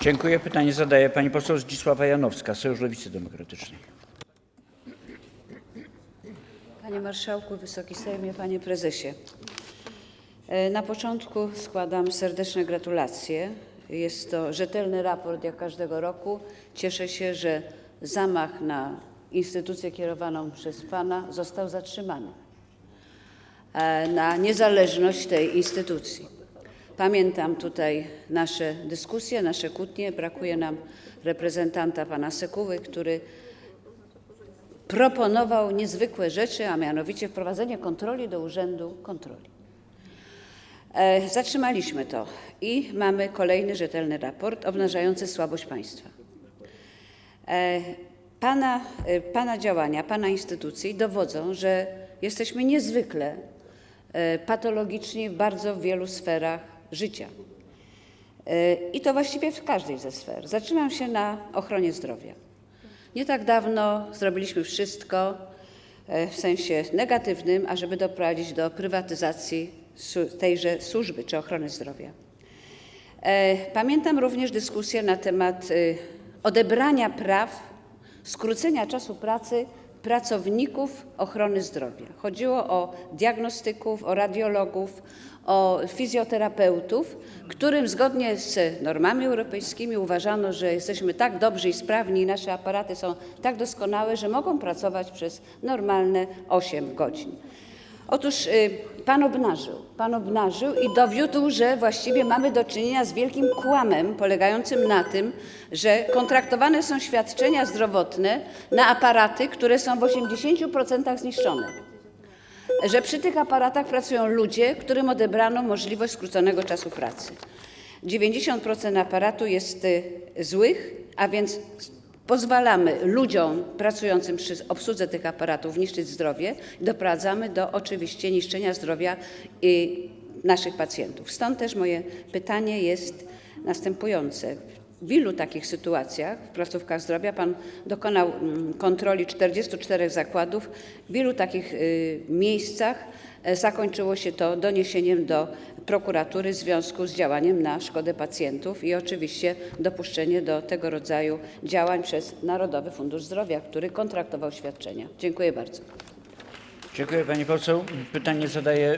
Dziękuję. Pytanie zadaje pani poseł Zdzisława Janowska, Sojusz Lewicy Demokratycznej. Panie Marszałku, Wysoki Sejmie, Panie Prezesie. E, Na początku składam serdeczne gratulacje. Jest to rzetelny raport jak każdego roku. Cieszę się, że zamach na instytucję kierowaną przez Pana został zatrzymany, e, na niezależność tej instytucji. Pamiętam tutaj nasze dyskusje, nasze kłótnie. Brakuje nam reprezentanta Pana Sekuły, który proponował niezwykłe rzeczy, a mianowicie wprowadzenie kontroli do Urzędu Kontroli. E, zatrzymaliśmy to i mamy kolejny rzetelny raport obnażający słabość państwa. E, pana, e, pana działania, Pana instytucji dowodzą, że jesteśmy niezwykle patologiczni w bardzo wielu sferach życia. E, I to właściwie w każdej ze sfer. Zatrzymam się na ochronie zdrowia. Nie tak dawno zrobiliśmy wszystko e, w sensie negatywnym, ażeby doprowadzić do prywatyzacji tejże służby czy ochrony zdrowia. E, Pamiętam również dyskusję na temat odebrania praw, skrócenia czasu pracy pracowników ochrony zdrowia. Chodziło o diagnostyków, o radiologów, o fizjoterapeutów, którym zgodnie z normami europejskimi uważano, że jesteśmy tak dobrzy i sprawni, nasze aparaty są tak doskonałe, że mogą pracować przez normalne 8 godzin. Otóż y, pan obnażył, pan obnażył i dowiódł, że właściwie mamy do czynienia z wielkim kłamem polegającym na tym, że kontraktowane są świadczenia zdrowotne na aparaty, które są w 80% zniszczone. Że przy tych aparatach pracują ludzie, którym odebrano możliwość skróconego czasu pracy. 90% aparatu jest y, złych, a więc pozwalamy ludziom pracującym przy obsłudze tych aparatów niszczyć zdrowie doprowadzamy do oczywiście niszczenia zdrowia naszych pacjentów. Stąd też moje pytanie jest następujące. W ilu takich sytuacjach w placówkach zdrowia Pan dokonał mm, kontroli 44 zakładów? W ilu takich y, miejscach e, zakończyło się to doniesieniem do prokuratury w związku z działaniem na szkodę pacjentów i oczywiście dopuszczenie do tego rodzaju działań przez Narodowy Fundusz Zdrowia, który kontraktował świadczenia? Dziękuję bardzo.